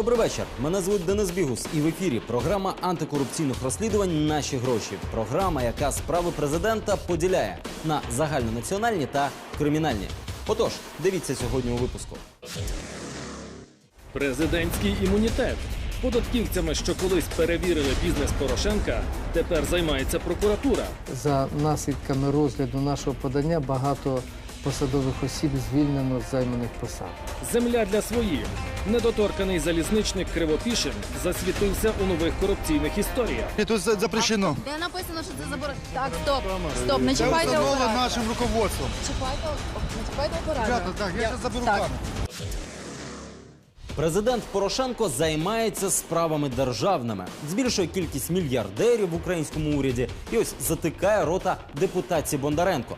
Добрий вечір. Мене звуть Денис Бігус, і в ефірі програма антикорупційних розслідувань Наші гроші. Програма, яка справи президента поділяє на загальнонаціональні та кримінальні. Отож, дивіться сьогодні у випуску. Президентський імунітет. Податківцями, що колись перевірили бізнес Порошенка, тепер займається прокуратура. За наслідками розгляду нашого подання багато посадових осіб звільнено з займаних посад. Земля для своїх. Недоторканий залізничник Кривопішин засвітився у нових корупційних історіях. Тут за- запрещено. Де написано, що це заборонено? Так, стоп. Стоп, не Це чіпайте встановлено оператора. нашим руководством. Чіпайте, не чіпайте оператора. Ребята, так, я зараз заберу Так. камеру. Президент Порошенко займається справами державними, збільшує кількість мільярдерів в українському уряді і ось затикає рота депутатці Бондаренко.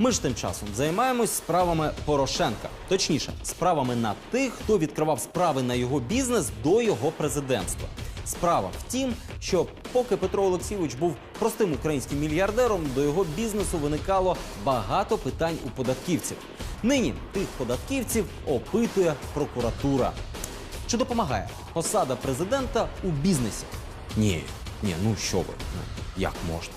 Ми ж тим часом займаємось справами Порошенка, точніше, справами на тих, хто відкривав справи на його бізнес до його президентства. Справа в тім, що поки Петро Олексійович був простим українським мільярдером, до його бізнесу виникало багато питань у податківців. Нині тих податківців опитує прокуратура. Чи допомагає посада президента у бізнесі? Ні, ні, ну що ви, ну як можна?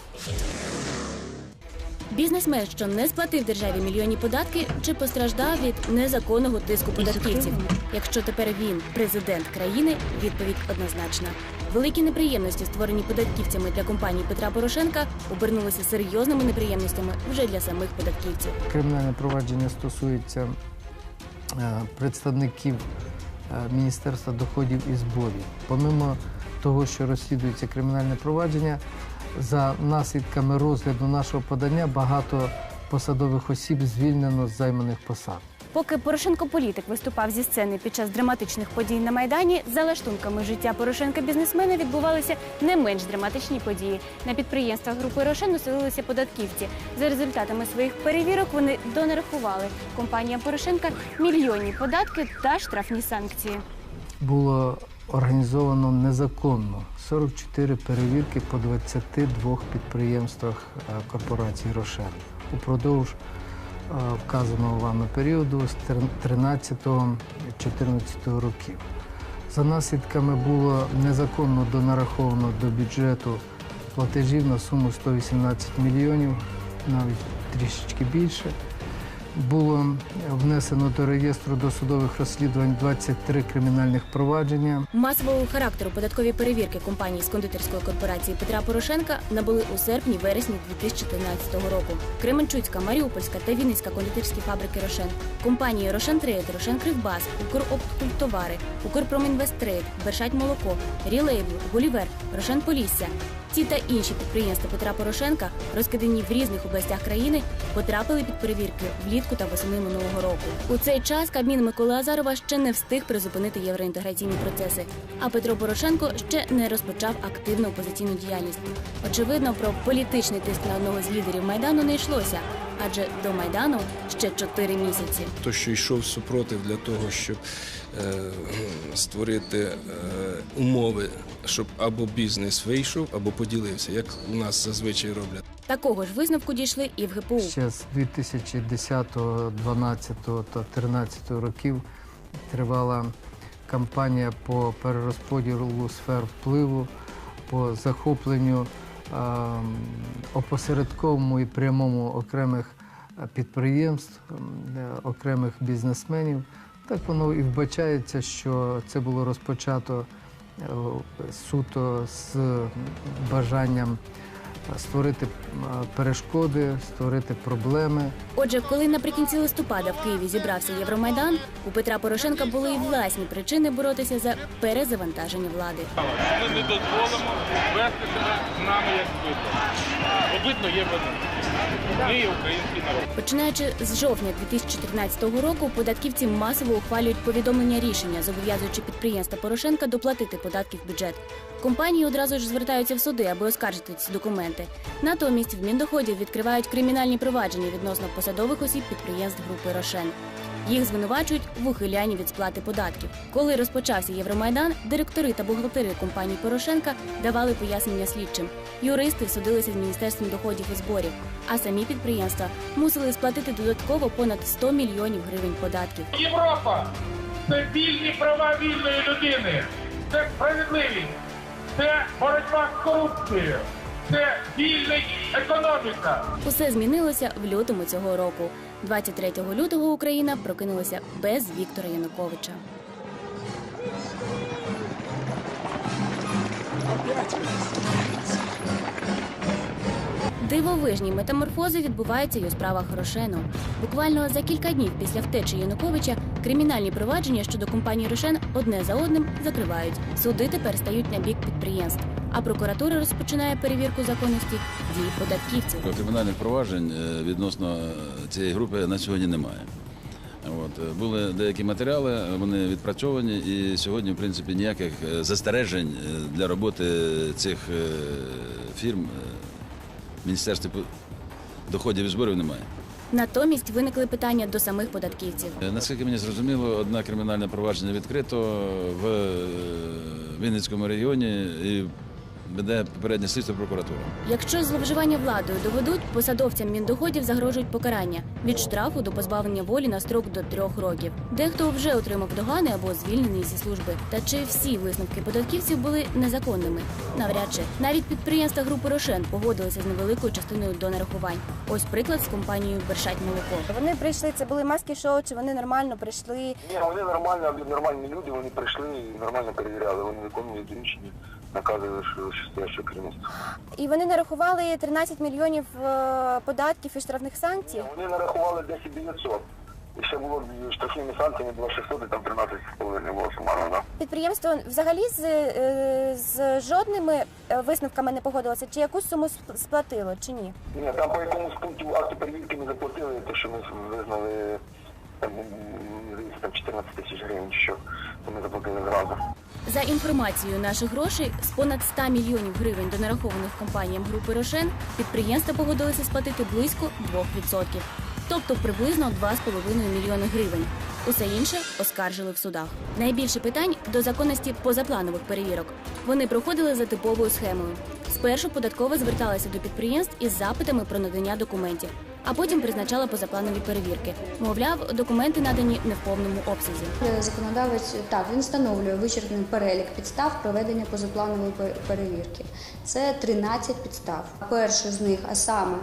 Бізнесмен, що не сплатив державі мільйонні податки, чи постраждав від незаконного тиску податківців. Якщо тепер він президент країни, відповідь однозначна. Великі неприємності, створені податківцями для компанії Петра Порошенка, обернулися серйозними неприємностями вже для самих податківців. Кримінальне провадження стосується е, представників е, Міністерства доходів і зборів. Помимо того, що розслідується кримінальне провадження, за наслідками розгляду нашого подання багато посадових осіб звільнено з займаних посад. Поки Порошенко політик виступав зі сцени під час драматичних подій на майдані, за лаштунками життя Порошенка бізнесмена відбувалися не менш драматичні події. На підприємствах групи Рошен оселилися податківці. За результатами своїх перевірок вони донарахували компаніям Порошенка мільйонні податки та штрафні санкції. Було організовано незаконно 44 перевірки по 22 підприємствах е, корпорації Рошен упродовж е, вказаного вами періоду з 13-14 років. За наслідками було незаконно донараховано до бюджету платежів на суму 118 мільйонів, навіть трішечки більше. Було внесено до реєстру досудових розслідувань 23 кримінальних провадження. Масового характеру податкові перевірки компанії з кондитерської корпорації Петра Порошенка набули у серпні-вересні 2014 року. Кременчуцька, Маріупольська та Вінницька кондитерські фабрики Рошен, компанії Рошен Трейд, Рошен Кривбас, Укроптовари, Укрпромінвесттрейд, Бершать Молоко, Рілейбл, Гулівер, Рошен Полісся. Ці та інші підприємства Петра Порошенка, розкидані в різних областях країни, потрапили під перевірки влітку та восени минулого року. У цей час Кабмін Миколи Азарова ще не встиг призупинити євроінтеграційні процеси, а Петро Порошенко ще не розпочав активну опозиційну діяльність. Очевидно, про політичний тиск на одного з лідерів майдану не йшлося, адже до майдану ще чотири місяці. То, що йшов супротив для того, щоб е, створити е, умови, щоб або бізнес вийшов, або поділився, як у нас зазвичай роблять. Такого ж висновку дійшли і в ГПУ. Ще з 2010, 12 та 13 років тривала кампанія по перерозподілу сфер впливу, по захопленню опосередковому і прямому окремих е, підприємств, ем, е, окремих бізнесменів. Так воно і вбачається, що це було розпочато е, суто з бажанням створити е, перешкоди, створити проблеми. Отже, коли наприкінці листопада в Києві зібрався Євромайдан, у Петра Порошенка були і власні причини боротися за перезавантаження влади. Ми не дозволимо вести себе з нами як видно. Обидно є вина. Ми український народ. Починаючи з жовтня 2014 року, податківці масово ухвалюють повідомлення рішення, зобов'язуючи підприємства Порошенка доплатити податки в бюджет. Компанії одразу ж звертаються в суди, аби оскаржити ці документи. Натомість в Міндоходів відкривають кримінальні провадження відносно посадових осіб підприємств групи Рошен. Їх звинувачують в ухилянні від сплати податків. Коли розпочався Євромайдан, директори та бухгалтери компанії Порошенка давали пояснення слідчим. Юристи судилися з міністерством доходів і зборів, а самі підприємства мусили сплатити додатково понад 100 мільйонів гривень податків. Європа! Це вільні права вільної людини. Це справедливість. Це боротьба з корупцією. Це вільна економіка. Усе змінилося в лютому цього року. 23 лютого Україна прокинулася без Віктора Януковича. Дивовижні метаморфози відбуваються й у справах Рошену. Буквально за кілька днів після втечі Януковича кримінальні провадження щодо компанії Рошен одне за одним закривають. Суди тепер стають на бік підприємств. А прокуратура розпочинає перевірку законності дій податківців. Кримінальних проваджень е, відносно цієї групи на сьогодні немає. От, е, були деякі матеріали, вони відпрацьовані, і сьогодні, в принципі, ніяких е, застережень е, для роботи цих е, фірм е, в Міністерстві доходів і зборів немає. Натомість виникли питання до самих податківців. Е, Наскільки мені зрозуміло, одне кримінальне провадження відкрито в е, Вінницькому регіоні і веде попереднє слідство прокуратура. Якщо зловживання владою доведуть, посадовцям міндоходів загрожують покарання від штрафу до позбавлення волі на строк до трьох років. Дехто вже отримав догани або звільнений зі служби. Та чи всі висновки податківців були незаконними? Навряд чи навіть підприємства групи Рошен погодилися з невеликою частиною до нарахувань. Ось приклад з компанією Бершать молоко. Вони прийшли, це були маски шоу, чи вони нормально прийшли. Ні, вони нормально, нормальні люди, вони прийшли і нормально перевіряли, вони виконують рішення, накази стоящого керівництва. І вони нарахували 13 мільйонів е, податків і штрафних санкцій. Вони нарахували 10 900. І ще було штрафними санкціями 2600 і там 13,5 було сумарно, да? Підприємство взагалі з, е, з жодними е, висновками не погодилося, чи якусь суму сп- сплатило, чи ні. Ні, там по якомусь пункту акту перевірки ми заплатили, те, що ми визнали там, м, там 14 тисяч гривень, що, то ми заплатили зразу. За інформацією наших грошей, з понад 100 мільйонів гривень до нарахованих компаніям групи Рошен, підприємства погодилися сплатити близько 2%. Тобто приблизно 2,5 мільйони гривень. Усе інше оскаржили в судах. Найбільше питань до законності позапланових перевірок. Вони проходили за типовою схемою. Спершу податкова зверталася до підприємств із запитами про надання документів, а потім призначала позапланові перевірки. Мовляв, документи надані не в повному обсязі. Законодавець так він встановлює вичерпний перелік підстав проведення позапланової перевірки. Це 13 підстав. Перше з них, а саме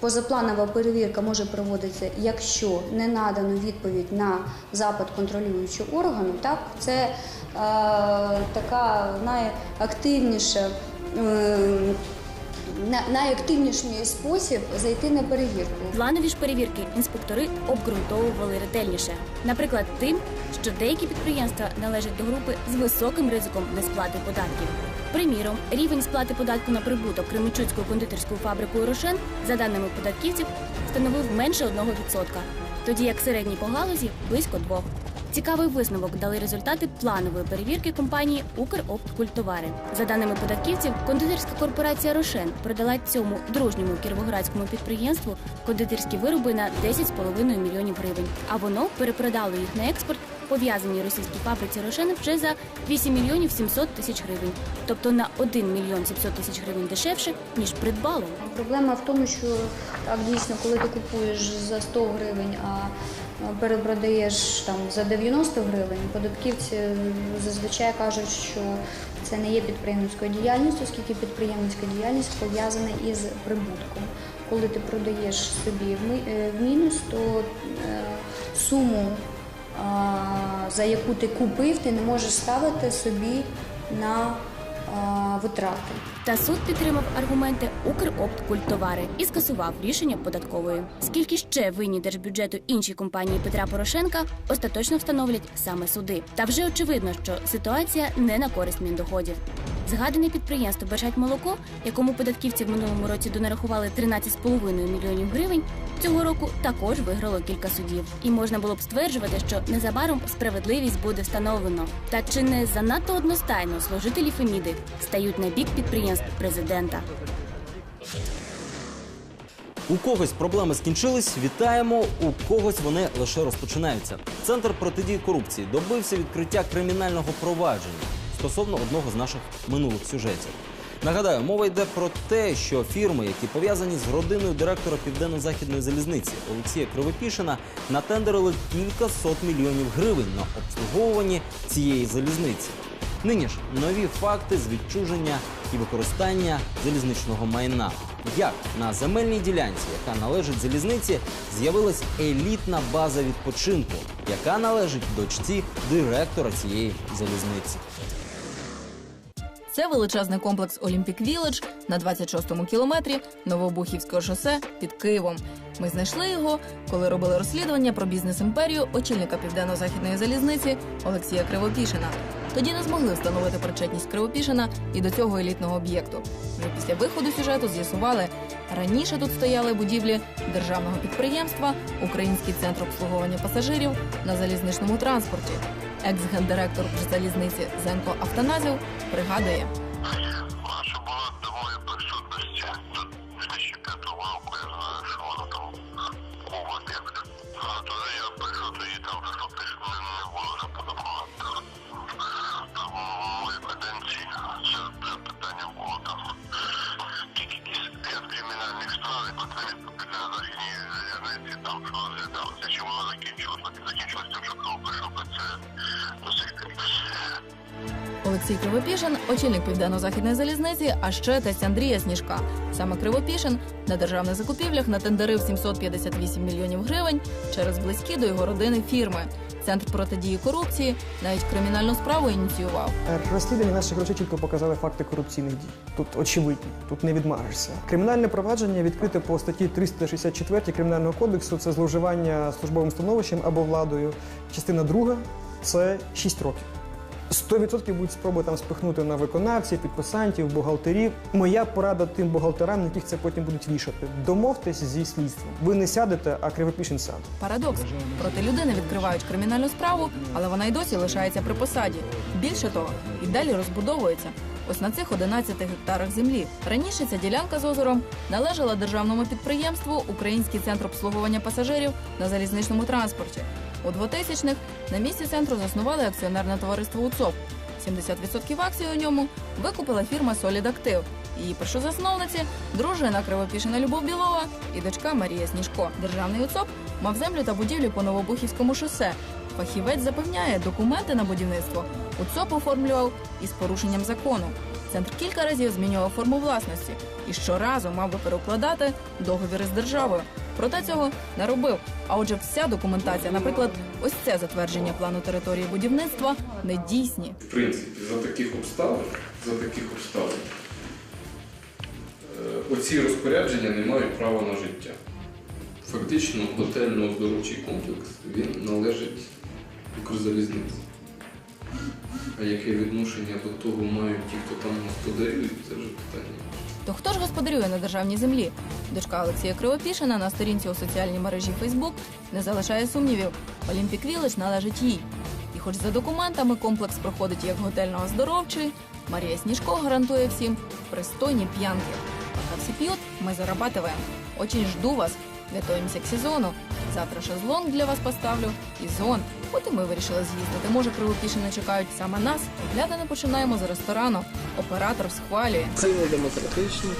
позапланова перевірка може проводитися, якщо не надано відповідь на запит контролюючого органу. Так, це е, така найактивніша. Е, на- найактивніший спосіб зайти на перевірку. Планові ж перевірки інспектори обґрунтовували ретельніше. Наприклад, тим, що деякі підприємства належать до групи з високим ризиком несплати податків. Приміром, рівень сплати податку на прибуток Кременчуцькою кондитерською фабрикою Рошен, за даними податківців, становив менше 1%, тоді як середній по галузі близько 2%. Цікавий висновок дали результати планової перевірки компанії Укробкультовари. За даними податківців, кондитерська корпорація Рошен продала цьому дружньому кіровоградському підприємству кондитерські вироби на 10,5 мільйонів гривень. А воно перепродало їх на експорт пов'язаній російській фабриці Рошен вже за 8 мільйонів 700 тисяч гривень, тобто на 1 мільйон 700 тисяч гривень дешевше ніж придбало. Проблема в тому, що так дійсно, коли ти купуєш за 100 гривень, а перепродаєш там за 90 гривень, податківці зазвичай кажуть, що це не є підприємницькою діяльністю, оскільки підприємницька діяльність пов'язана із прибутком. Коли ти продаєш собі в е, мінус, то е, суму, за яку ти купив, ти не можеш ставити собі на витрати. Та суд підтримав аргументи Укробкультовари і скасував рішення податкової. Скільки ще винні держбюджету інші компанії Петра Порошенка остаточно встановлять саме суди. Та вже очевидно, що ситуація не на користь міндоходів. Згадане підприємство Бажать молоко, якому податківці в минулому році донарахували 13,5 мільйонів гривень, цього року також виграло кілька судів. І можна було б стверджувати, що незабаром справедливість буде встановлено. Та чи не занадто одностайно служителі Феміди стають на бік підприємств президента? У когось проблеми скінчились. Вітаємо. У когось вони лише розпочинаються. Центр протидії корупції добився відкриття кримінального провадження стосовно одного з наших минулих сюжетів. Нагадаю, мова йде про те, що фірми, які пов'язані з родиною директора Південно-Західної залізниці Олексія Кривопішина, натендерили кілька сот мільйонів гривень на обслуговуванні цієї залізниці. Нині ж нові факти з відчуження і використання залізничного майна. Як на земельній ділянці, яка належить залізниці, з'явилась елітна база відпочинку, яка належить дочці директора цієї залізниці. Це величезний комплекс Олімпік Віледж на 26-му кілометрі Новобухівського шосе під Києвом. Ми знайшли його, коли робили розслідування про бізнес-імперію очільника південно-західної залізниці Олексія Кривопішина. Тоді не змогли встановити причетність Кривопішина і до цього елітного об'єкту. Вже після виходу сюжету з'ясували, раніше тут стояли будівлі державного підприємства Український центр обслуговування пасажирів на залізничному транспорті. Екс-гендиректор залізниці Зенко Автоназів пригадує. Олексій Кривопішин очільник південно-західної залізниці, а ще тесть Андрія Сніжка. Саме Кривопішин на державних закупівлях натендерив 758 мільйонів гривень через близькі до його родини фірми. Центр протидії корупції навіть кримінальну справу ініціював. Розслідування наших грошей чітко показали факти корупційних дій. Тут очевидні, тут не відмажешся. Кримінальне провадження відкрите по статті 364 Кримінального кодексу. Це зловживання службовим становищем або владою. Частина друга це 6 років. 100% будуть спроби там спихнути на виконавців, підписантів, бухгалтерів. Моя порада тим бухгалтерам, на яких це потім будуть вішати. Домовтесь зі слідством. Ви не сядете, а кривопішин сяде. Парадокс проти людини відкривають кримінальну справу, але вона й досі лишається при посаді. Більше того, і далі розбудовується. Ось на цих 11 гектарах землі. Раніше ця ділянка з озером належала державному підприємству Український центр обслуговування пасажирів на залізничному транспорті. У 2000-х на місці центру заснували акціонерне товариство УЦОП. 70% акцій у ньому викупила фірма Солід Актив. Її першозасновниці дружина Кривопішина Любов Білова і дочка Марія Сніжко. Державний УЦОП мав землю та будівлі по Новобухівському шосе. Фахівець запевняє, документи на будівництво УЦОП оформлював із порушенням закону. Центр кілька разів змінював форму власності і щоразу мав би перекладати договіри з державою. Проте цього не робив. А отже, вся документація, наприклад, ось це затвердження плану території будівництва, не дійсні. В принципі, за таких обставин, за таких обставин, е, оці розпорядження не мають права на життя. Фактично, готельно-оздоровчий комплекс він належить Укрзалізниці. А яке відношення до того мають ті, хто там господарюють, це вже питання. То хто ж господарює на державній землі? Дочка Олексія Кривопішина на сторінці у соціальній мережі Фейсбук не залишає сумнівів. Олімпік Вілледж належить їй. І хоч за документами комплекс проходить як готельно-оздоровчий, Марія Сніжко гарантує всім пристойні п'янки. Пока всі п'ють, ми зарабатываем. Очень жду вас. Готуємося к сезону. Завтра шезлонг для вас поставлю і зон. От і ми вирішили з'їздити. Може, Кривопішини чекають саме нас. Оглядане починаємо з ресторану. Оператор схвалює. Ціни демократичні.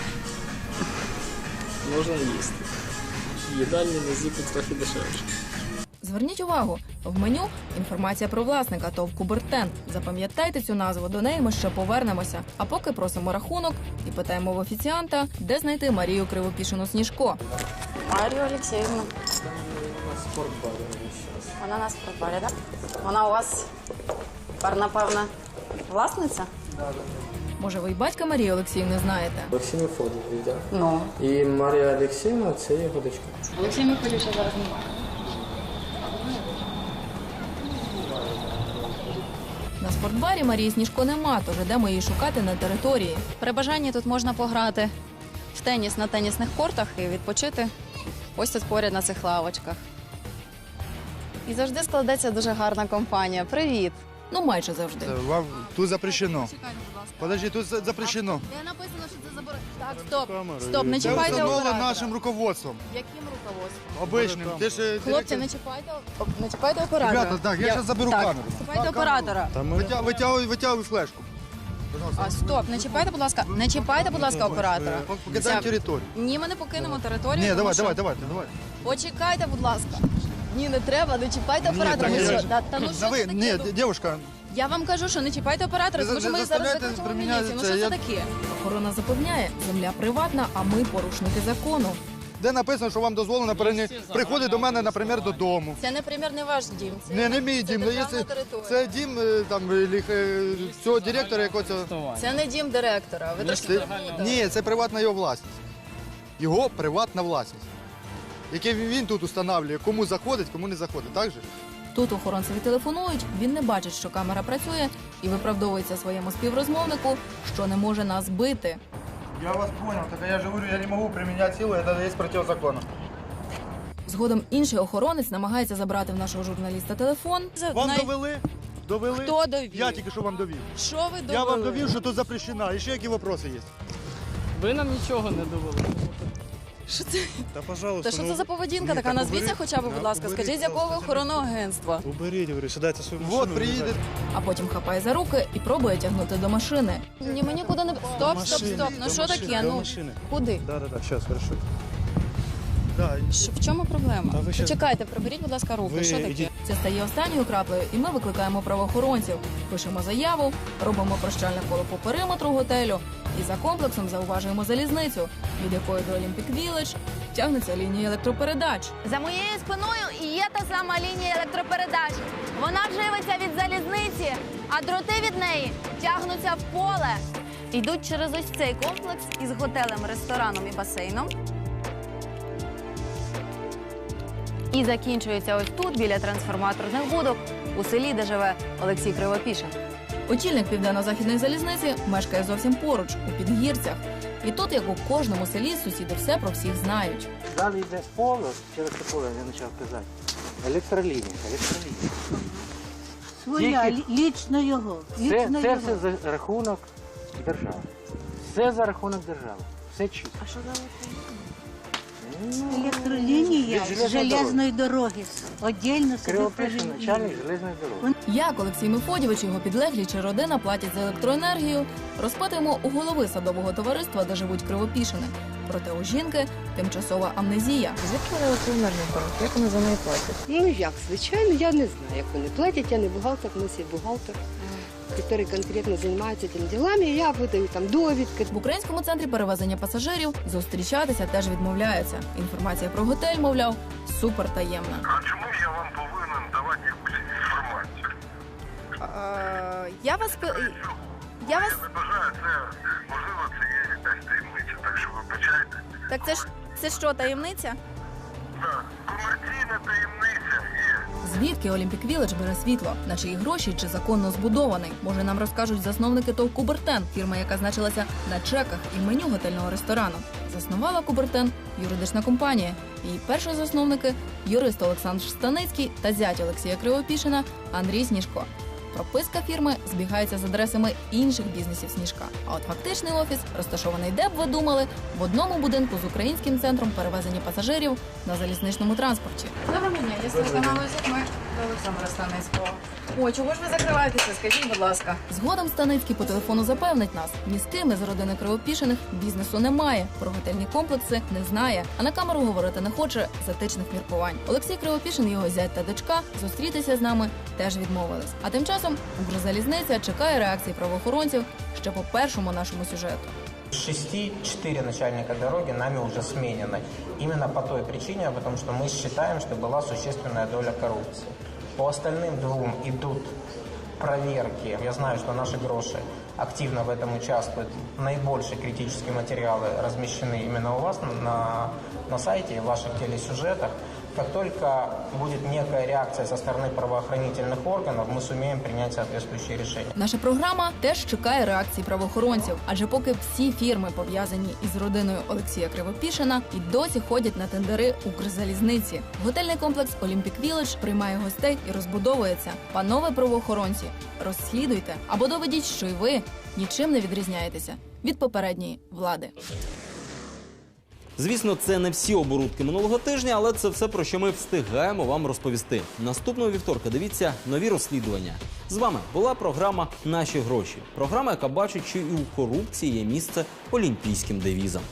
Можна їсти. Їдальні на зіпі трохи дешевше. Зверніть увагу, в меню інформація про власника ТОВ Кубертен. Запам'ятайте цю назву, до неї ми ще повернемося. А поки просимо рахунок і питаємо в офіціанта, де знайти Марію Кривопішину Сніжко. Марію Олексіївну. Вона на спортбарі, так? Вона у вас, тепер, напевно, власниця? Може, ви й батька Марії Олексіївни знаєте? Олексій Мефодійович, так? Ну. І Марія Олексіївна це його дочка. Олексій Миколаївич зараз немає. На спортбарі Марії Сніжко нема, тож ідемо її шукати на території. При бажанні тут можна пограти в теніс на тенісних кортах і відпочити ось тут поряд на цих лавочках. І завжди складеться дуже гарна компанія. Привіт! Ну, майже завжди. Вам тут запрещено. Подожди, тут за- запрещено. Де написано, що це заборонено? Так, стоп. Стоп, не Це чіпайте встановлено оператора. нашим руководством. Яким руководством? Обичним. Ти ж Хлопці, не чіпайте, не чіпайте оператора. Ребята, так, я зараз заберу так, камеру. Чіпайте оператора. Витя- Витягуй, витягуй флешку. А стоп, не чіпайте, будь ласка, не чіпайте, будь ласка, оператора. Покидаємо Ця- територію. Ні, ми не покинемо територію. Ні, тому давай, що- давай, давай, давай. Почекайте, будь ласка. Ні, не треба, не чіпайте Ні, оператора. так Ви я що? ж- Та, та ну що це таке? ні, Ну, дівчинка, Я вам кажу, що не чіпайте оператора, тому що ми зараз заставляйте викличемо приміняти міліцію. Ну це, що це я- таке? Охорона запевняє, земля приватна, а ми порушники закону. де написано, що вам дозволено перені... приходити до мене, наприклад, додому. Це, наприклад, не ваш дім. Це, Не, не мій дім, ну, державна якщо територія. це дім е, там ліх- е, цього директора якогось. Це не дім директора. Ви трошки Це- Ні, це приватна його власність. Його приватна власність. Яке він- тут встановлює, кому заходить, кому не заходить, так же? Тут охоронцеві телефонують, він не бачить, що камера працює, і виправдовується своєму співрозмовнику, що не може нас бити. Я вас понял, так я же говорю, я не могу применять силу, это есть противозаконно. Згодом інший охоронець намагається забрати в нашого журналіста телефон. Вам довели? Довели? Хто довів? Я тільки що вам довів. Що ви довели? Я вам довів, що тут запрещено. І ще які вопроси є? Ви нам нічого не довели. Що це? Та, пожалуйста. Та що ну, це за поведінка ні, така? так Назвіться уберіть. хоча б, будь Да, ласка. уберіть, Скажіть, з якого ви охоронного агентства? Уберіть, говорю, сідайте свою машину. Вот, приїде. А потім хапає за руки і пробує тягнути до машини. Ні, ми нікуди не... Стоп, стоп, стоп. Ну що таке? Ну, куди? Да, да, да, сейчас, хорошо. Да, Що- В чому проблема? Та ви щас- Почекайте, приберіть, будь ласка, руки. Ви Що таке? ідіть. Це стає останньою краплею, і ми викликаємо правоохоронців. Пишемо заяву, робимо прощальне коло по периметру готелю і за комплексом зауважуємо залізницю, від якої до Olympic Village тягнеться лінія електропередач. За моєю спиною і є та сама лінія електропередач. Вона живиться від залізниці, а дроти від неї тягнуться в поле. Йдуть через ось цей комплекс із готелем, рестораном і басейном. І закінчується ось тут, біля трансформаторних будок, у селі, де живе Олексій Кривопішин. Очільник південно-західної залізниці мешкає зовсім поруч, у підгірцях. І тут, як у кожному селі, сусіди все про всіх знають. Далі йде поле, через це поле я почав казати. Електролінія, електролінія. Своя, Тільки- лі- лічно його. Це, Лічно це його. все за рахунок держави. Все за рахунок держави. Все чисто. А що за Електролінія з железної дороги. Отдельно собі начальник железної дороги. Як Олексій Мефодівич, його підлеглі чи родина платять за електроенергію, розпитуємо у голови садового товариства, де живуть кривопішини. Проте у жінки тимчасова амнезія. Звідки електроенергію беруть? Як вони за неї платять? Ну як, звичайно, я не знаю, як вони платять. Я не бухгалтер, у нас є бухгалтер, який конкретно займається цими ділами. Я видаю там довідки. В українському центрі перевезення пасажирів зустрічатися теж відмовляються. Інформація про готель, мовляв, супер таємна. Я вам повинен давати вас... пи- Я вас... Так це ж... Це що, таємниця? Звідки Олімпік Віледж бере світло? На чиї гроші чи законно збудований? Може, нам розкажуть засновники ТОВ Кубертен, фірма, яка значилася на чеках і меню готельного ресторану. Заснувала Кубертен юридична компанія. Її перші засновники юрист Олександр Станицький та зять Олексія Кривопішина Андрій Сніжко. Прописка фірми збігається з адресами інших бізнесів Сніжка. А от фактичний офіс розташований, де б ви думали, в одному будинку з українським центром перевезення пасажирів на залізничному транспорті. Доброго дня, я телеканалу ми до Олександра Станицького. Ой, чого ж ви закриваєтеся? Скажіть, будь ласка. Згодом Станицький по телефону запевнить нас, ні з ким із родини Кривопішиних бізнесу немає, про готельні комплекси не знає, а на камеру говорити не хоче з міркувань. Олексій Кривопішин, його зять та дочка зустрітися з нами теж відмовились. А тим часом Укрзалізниця чекає реакції правоохоронців ще по першому нашому сюжету Из шести четыре начальника дороги нами уже сменены. Именно по той причине, потому что мы считаем, что была существенная доля коррупции. По остальным двум идут проверки. Я знаю, что наши гроши активно в этом участвуют. Наибольшие критические материалы размещены именно у вас на, на сайте и в ваших телесюжетах. Как только будет некая реакция со стороны правоохранительных органов, мы сумеем принять соответствующие решения. Наша програма теж чекає реакції правоохоронців, адже поки всі фірми пов'язані із родиною Олексія Кривопішина і досі ходять на тендери Укрзалізниці. Готельний комплекс Olympic Village приймає гостей і розбудовується. Панове правоохоронці, розслідуйте або доведіть, що й ви нічим не відрізняєтеся від попередньої влади. Звісно, це не всі оборудки минулого тижня, але це все про що ми встигаємо вам розповісти. Наступного вівторка дивіться нові розслідування. З вами була програма Наші гроші. Програма, яка бачить, що і у корупції є місце олімпійським девізам.